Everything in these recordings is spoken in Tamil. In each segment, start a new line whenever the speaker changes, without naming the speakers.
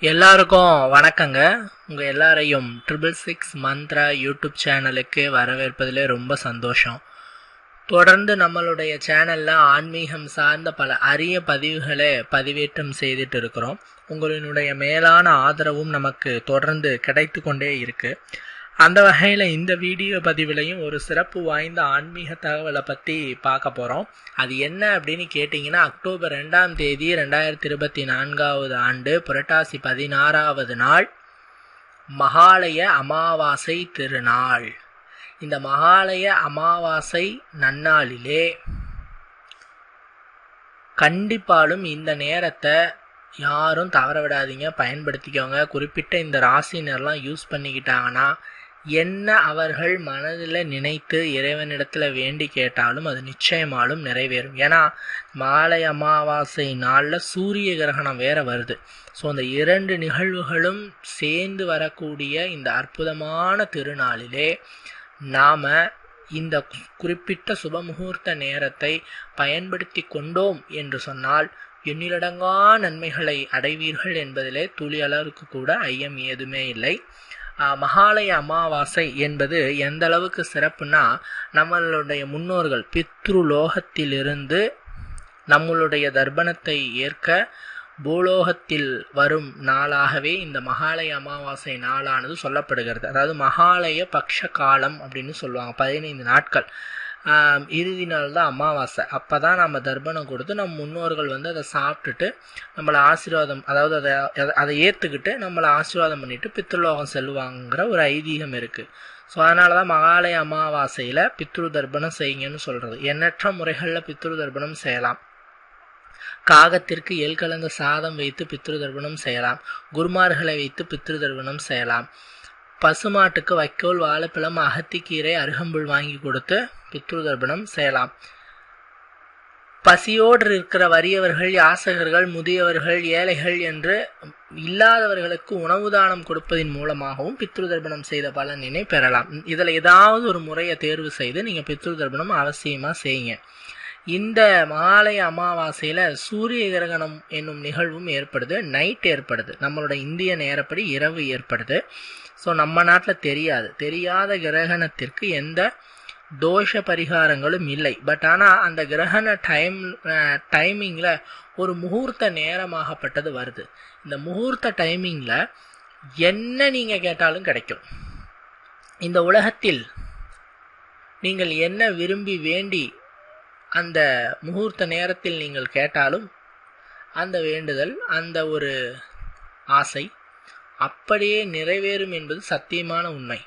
எல்லாருக்கும் வணக்கங்க. உங்கள் எல்லாரையும் ட்ரிபிள் சிக்ஸ் மந்த்ரா யூடியூப் சேனலுக்கு வரவேற்பதில் ரொம்ப சந்தோஷம். தொடர்ந்து நம்மளுடைய சேனலில் ஆன்மீகம் சார்ந்த பல அரிய பதிவுகளை பதிவேற்றம் செய்துட்டு இருக்கிறோம். உங்களினுடைய மேலான ஆதரவும் நமக்கு தொடர்ந்து கிடைத்து கொண்டே இருக்குது அந்த வகையில் இந்த வீடியோ பதிவிலையும் ஒரு சிறப்பு வாய்ந்த ஆன்மீக தகவலை பற்றி பார்க்க போகிறோம் அது என்ன அப்படின்னு கேட்டிங்கன்னா அக்டோபர் ரெண்டாம் தேதி ரெண்டாயிரத்தி இருபத்தி நான்காவது ஆண்டு புரட்டாசி பதினாறாவது நாள் மகாலய அமாவாசை திருநாள். இந்த மகாலய அமாவாசை நன்னாளிலே கண்டிப்பாலும் இந்த நேரத்தை யாரும் தவற விடாதீங்க பயன்படுத்திக்கோங்க. குறிப்பிட்ட இந்த ராசினர்லாம் யூஸ் பண்ணிக்கிட்டாங்கன்னா என்ன அவர்கள் மனதில் நினைத்து இறைவனிடத்தில் வேண்டி கேட்டாலும் அது நிச்சயமாலும் நிறைவேறும். ஏன்னா மாலை அமாவாசை நாளில் சூரிய கிரகணம் வேற வருது. ஸோ அந்த இரண்டு நிகழ்வுகளும் சேர்ந்து வரக்கூடிய இந்த அற்புதமான திருநாளிலே நாம் இந்த குறிப்பிட்ட சுபமுகூர்த்த நேரத்தை பயன்படுத்தி கொண்டோம் என்று சொன்னால் எண்ணிலடங்கா நன்மைகளை அடைவீர்கள் என்பதிலே துளியளவுக்கு கூட ஐயம் ஏதுமே இல்லை. மகாலய அமாவாசை என்பது எந்த அளவுக்கு சிறப்புனா நம்மளுடைய முன்னோர்கள் பித்ருலோகத்திலிருந்து நம்மளுடைய தர்ப்பணத்தை ஏற்க பூலோகத்தில் வரும் நாளாகவே இந்த மகாலய அமாவாசை நாளானது சொல்லப்படுகிறது. அதாவது மகாலய பக்ஷ காலம் அப்படின்னு சொல்லுவாங்க பதினைந்து நாட்கள். இறுதி நாள் தான் அமாவாசை. அப்போ தான் நம்ம தர்ப்பணம் கொடுத்து நம்ம முன்னோர்கள் வந்து அதை சாப்பிட்டுட்டு நம்மளை ஆசீர்வாதம் அதாவது அதை அதை ஏற்றுக்கிட்டு நம்மளை ஆசீர்வாதம் பண்ணிவிட்டு பித்ருலோகம் செல்வாங்கிற ஒரு ஐதீகம் இருக்குது ஸோ அதனால தான் மகாலய அமாவாசையில் பித்ரு தர்ப்பணம் செய்யுங்கன்னு சொல்கிறது எண்ணற்ற முறைகளில் பித்ரு தர்ப்பணம் செய்யலாம். காகத்திற்கு எல் கலந்த சாதம் வைத்து பித்ரு தர்ப்பணம் செய்யலாம். குருமார்களை வைத்து பித்ரு தர்ப்பணம் செய்யலாம். பசுமாட்டுக்கு வைக்கோல் வாழைப்பழம் அகத்திக்கீரை அருகம்புல் வாங்கி கொடுத்து பித்ரு தர்ப்பணம் செய்யலாம். பசியோடு இருக்கிற வறியவர்கள் யாசகர்கள் முதியவர்கள் ஏழைகள் என்று இல்லாதவர்களுக்கு உணவு தானம் கொடுப்பதன் மூலமாகவும் பித்ரு தர்ப்பணம் செய்த பலனினை பெறலாம். இதில் ஏதாவது ஒரு முறையை தேர்வு செய்து நீங்கள் பித்ரு தர்ப்பணம் அவசியமாக செய்யுங்க. இந்த மாலை அமாவாசையில் சூரிய கிரகணம் என்னும் நிகழ்வும் ஏற்படுது நைட் ஏற்படுது. நம்மளோட இந்திய நேரப்படி இரவு ஏற்படுது. ஸோ நம்ம நாட்டில் தெரியாது. தெரியாத கிரகணத்திற்கு எந்த தோஷ பரிகாரங்களும் இல்லை. பட் ஆனால் அந்த கிரகண டைம் டைமிங்கில் ஒரு முகூர்த்த நேரமாகப்பட்டது வருது. இந்த முகூர்த்த டைமிங்கில் என்ன நீங்கள் கேட்டாலும் கிடைக்கும். இந்த உலகத்தில் நீங்கள் என்ன விரும்பி வேண்டி அந்த முகூர்த்த நேரத்தில் நீங்கள் கேட்டாலும் அந்த வேண்டுதல் அந்த ஒரு ஆசை அப்படியே நிறைவேறும் என்பது சத்தியமான உண்மை.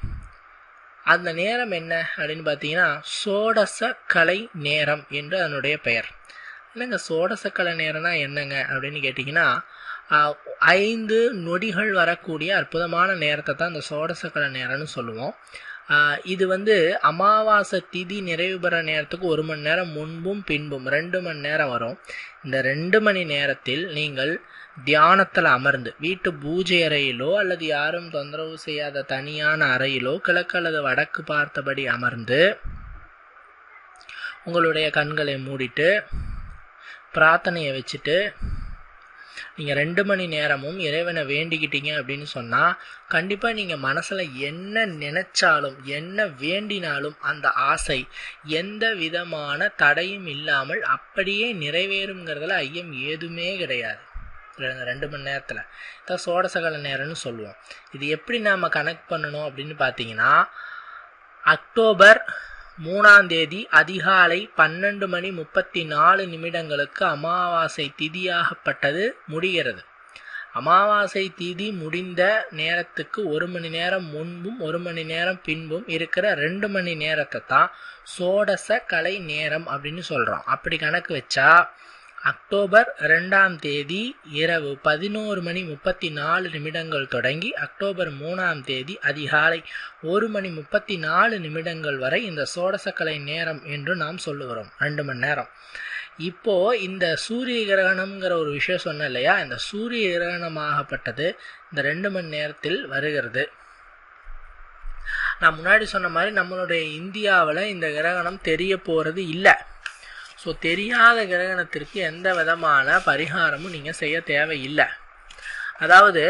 அந்த நேரம் என்ன அப்படின்னு பார்த்தீங்கன்னா சோடச கலை நேரம் என்று அதனுடைய பெயர். இல்லைங்க சோடச கலை நேரம்னா என்னங்க அப்படின்னு கேட்டிங்கன்னா ஐந்து நொடிகள் வரக்கூடிய அற்புதமான நேரத்தை தான் இந்த சோடச கலை நேரம்னு சொல்லுவோம். இது வந்து அமாவாசை திதி நிறைவு பெற நேரத்துக்கு ஒரு மணி நேரம் முன்பும் பின்பும் ரெண்டு மணி நேரம் வரும். இந்த ரெண்டு மணி நேரத்தில் நீங்கள் தியானத்தில் அமர்ந்து வீட்டு பூஜை அறையிலோ அல்லது யாரும் தொந்தரவு செய்யாத தனியான அறையிலோ கிழக்கு அல்லது வடக்கு பார்த்தபடி அமர்ந்து உங்களுடைய கண்களை மூடிட்டு பிரார்த்தனையை வச்சுட்டு நீங்கள் ரெண்டு மணி நேரமும் இறைவனை வேண்டிக்கிட்டீங்க அப்படின்னு சொன்னால் கண்டிப்பாக நீங்கள் மனசில் என்ன நினைச்சாலும் என்ன வேண்டினாலும் அந்த ஆசை எந்த விதமான தடையும் இல்லாமல் அப்படியே நிறைவேறுங்கிறதுல ஐயம் ஏதுமே கிடையாது. ரெண்டு மணி நேரத்தில். இதான் சோடசகல நேரம்னு சொல்லுவோம். இது எப்படி நாம் கனெக்ட் பண்ணணும் அப்படின்னு பார்த்தீங்கன்னா அக்டோபர் மூணாம் தேதி அதிகாலை பன்னெண்டு மணி முப்பத்தி நாலு நிமிடங்களுக்கு அமாவாசை திதியாகப்பட்டது முடிகிறது. அமாவாசை திதி முடிந்த நேரத்துக்கு ஒரு மணி நேரம் முன்பும் ஒரு மணி நேரம் பின்பும் இருக்கிற ரெண்டு மணி நேரத்தை தான் சோடச கலை நேரம் அப்படின்னு சொல்கிறோம் அப்படி கணக்கு வச்சா அக்டோபர் ரெண்டாம் தேதி இரவு பதினோரு மணி முப்பத்தி நாலு நிமிடங்கள் தொடங்கி அக்டோபர் மூணாம் தேதி அதிகாலை ஒரு மணி முப்பத்தி நாலு நிமிடங்கள் வரை இந்த சோடசக்கலை நேரம் என்று நாம் சொல்லுகிறோம். ரெண்டு மணி நேரம். இப்போ இந்த சூரிய கிரகணம்ங்கிற ஒரு விஷயம் சொன்னேன் இல்லையா? இந்த சூரிய கிரகணமாகப்பட்டது இந்த ரெண்டு மணி நேரத்தில் வருகிறது. நான் முன்னாடி சொன்ன மாதிரி நம்மளுடைய இந்தியாவில் இந்த கிரகணம் தெரிய போகிறது இல்லை. ஸோ தெரியாத கிரகணத்திற்கு எந்த விதமான பரிகாரமும் நீங்கள் செய்ய தேவையில்லை. அதாவது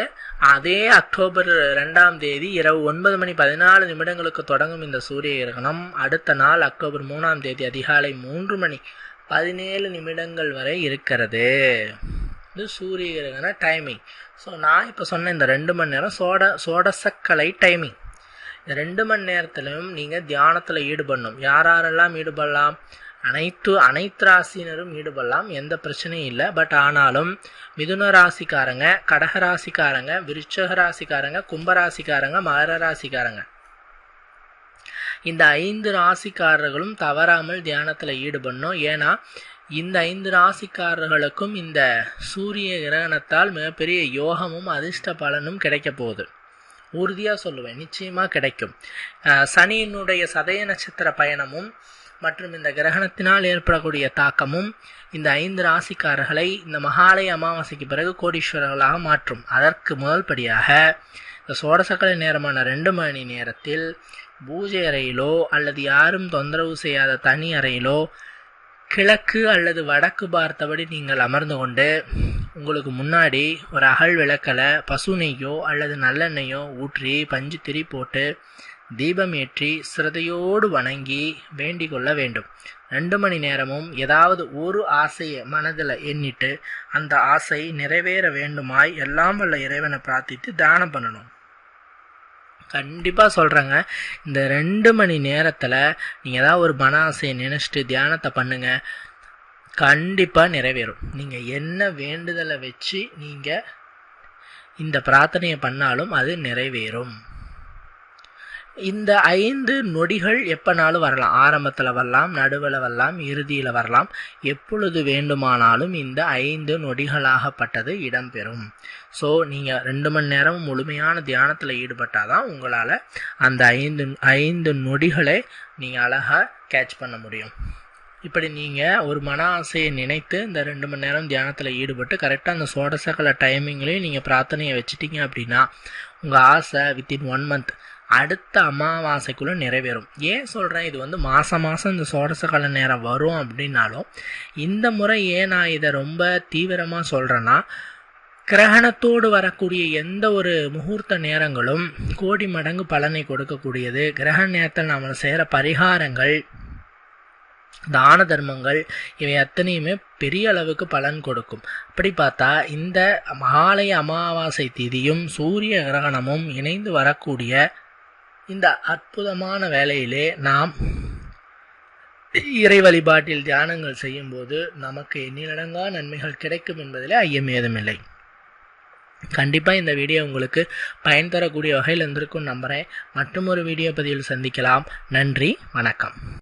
அதே அக்டோபர் ரெண்டாம் தேதி இரவு ஒன்பது மணி பதினாலு நிமிடங்களுக்கு தொடங்கும் இந்த சூரிய கிரகணம் அடுத்த நாள் அக்டோபர் மூணாம் தேதி அதிகாலை மூன்று மணி பதினேழு நிமிடங்கள் வரை இருக்கிறது. இது சூரிய கிரகண டைமிங் ஸோ நான் இப்போ சொன்ன இந்த ரெண்டு மணி நேரம் சோட சோடசக்கலை டைமிங் இந்த ரெண்டு மணி நேரத்திலும் நீங்கள் தியானத்தில் ஈடுபடணும். யார் யாரெல்லாம் ஈடுபடலாம்? அனைத்து அனைத்து ராசினரும் ஈடுபடலாம் எந்த பிரச்சனையும் இல்லை. பட் ஆனாலும் மிதுன ராசிக்காரங்க கடக ராசிக்காரங்க விருச்சக ராசிக்காரங்க கும்பராசிக்காரங்க மகர ராசிக்காரங்க. இந்த ஐந்து ராசிக்காரர்களும் தவறாமல் தியானத்தில் ஈடுபடணும். ஏன்னா இந்த ஐந்து ராசிக்காரர்களுக்கும் இந்த சூரிய கிரகணத்தால் மிகப்பெரிய யோகமும் அதிர்ஷ்ட பலனும் கிடைக்க போகுது. உறுதியாக சொல்லுவேன் நிச்சயமாக கிடைக்கும். சனியினுடைய சதய நட்சத்திர பயணமும் மற்றும் இந்த கிரகணத்தினால் ஏற்படக்கூடிய தாக்கமும் இந்த ஐந்து ராசிக்காரர்களை இந்த மகாலய அமாவாசைக்கு பிறகு கோடீஸ்வரர்களாக மாற்றும். அதற்கு முதல் படியாக இந்த சோடசக்கலை நேரமான ரெண்டு மணி நேரத்தில் பூஜை அறையிலோ அல்லது யாரும் தொந்தரவு செய்யாத தனி அறையிலோ கிழக்கு அல்லது வடக்கு பார்த்தபடி நீங்கள் அமர்ந்து கொண்டு உங்களுக்கு முன்னாடி ஒரு அகல் விளக்கலை பசு நெய்யோ அல்லது நல்லெண்ணெய்யோ ஊற்றி பஞ்சு திரி போட்டு தீபம் ஏற்றி சிரதையோடு வணங்கி வேண்டிக் கொள்ள வேண்டும். ரெண்டு மணி நேரமும் ஏதாவது ஒரு ஆசையை மனதில் எண்ணிட்டு அந்த ஆசை நிறைவேற வேண்டுமாய் எல்லாம் வல்ல இறைவனை பிரார்த்தித்து தானம் பண்ணணும். கண்டிப்பாக சொல்கிறேங்க இந்த ரெண்டு மணி நேரத்தில் நீங்கள் ஏதாவது ஒரு மன ஆசையை நினச்சிட்டு தியானத்தை பண்ணுங்கள் கண்டிப்பாக நிறைவேறும். நீங்கள் என்ன வேண்டுதலை வச்சு நீங்கள் இந்த பிரார்த்தனையை பண்ணாலும் அது நிறைவேறும். இந்த ஐந்து நொடிகள் எப்போனாலும் வரலாம். ஆரம்பத்தில் வரலாம் நடுவில் வரலாம் இறுதியில் வரலாம். எப்பொழுது வேண்டுமானாலும் இந்த ஐந்து நொடிகளாகப்பட்டது இடம்பெறும். ஸோ நீங்கள் ரெண்டு மணி நேரம் முழுமையான தியானத்தில் ஈடுபட்டால் தான் உங்களால் அந்த ஐந்து ஐந்து நொடிகளை நீங்கள் அழகாக கேட்ச் பண்ண முடியும். இப்படி நீங்கள் ஒரு மன ஆசையை நினைத்து இந்த ரெண்டு மணி நேரம் தியானத்தில் ஈடுபட்டு கரெக்டாக அந்த சோடசக்கல டைமிங்லேயும் நீங்கள் பிரார்த்தனையை வச்சுட்டீங்க அப்படின்னா உங்கள் ஆசை வித்தின் ஒன் மந்த் அடுத்த அமாவாசைக்குள்ளே நிறைவேறும். ஏன் சொல்கிறேன் இது வந்து மாதம் மாதம் இந்த சோடசகால நேரம் வரும் அப்படின்னாலும் இந்த முறை ஏன் நான் இதை ரொம்ப தீவிரமாக சொல்கிறேன்னா கிரகணத்தோடு வரக்கூடிய எந்த ஒரு முகூர்த்த நேரங்களும் கோடி மடங்கு பலனை கொடுக்கக்கூடியது. கிரகண நேரத்தில் நாம் செய்கிற பரிகாரங்கள் தான தர்மங்கள் இவை அத்தனையுமே பெரிய அளவுக்கு பலன் கொடுக்கும். அப்படி பார்த்தா இந்த மகாலய அமாவாசை திதியும் சூரிய கிரகணமும் இணைந்து வரக்கூடிய இந்த அற்புதமான வேலையிலே நாம் இறை வழிபாட்டில் தியானங்கள் செய்யும்போது நமக்கு எண்ணிலடங்கா நன்மைகள் கிடைக்கும் என்பதிலே ஐயம் ஏதுமில்லை கண்டிப்பாக இந்த வீடியோ உங்களுக்கு பயன் தரக்கூடிய வகையில் இருந்திருக்கும் நம்புகிறேன் மற்றும் ஒரு வீடியோ பதிவில் சந்திக்கலாம். நன்றி வணக்கம்.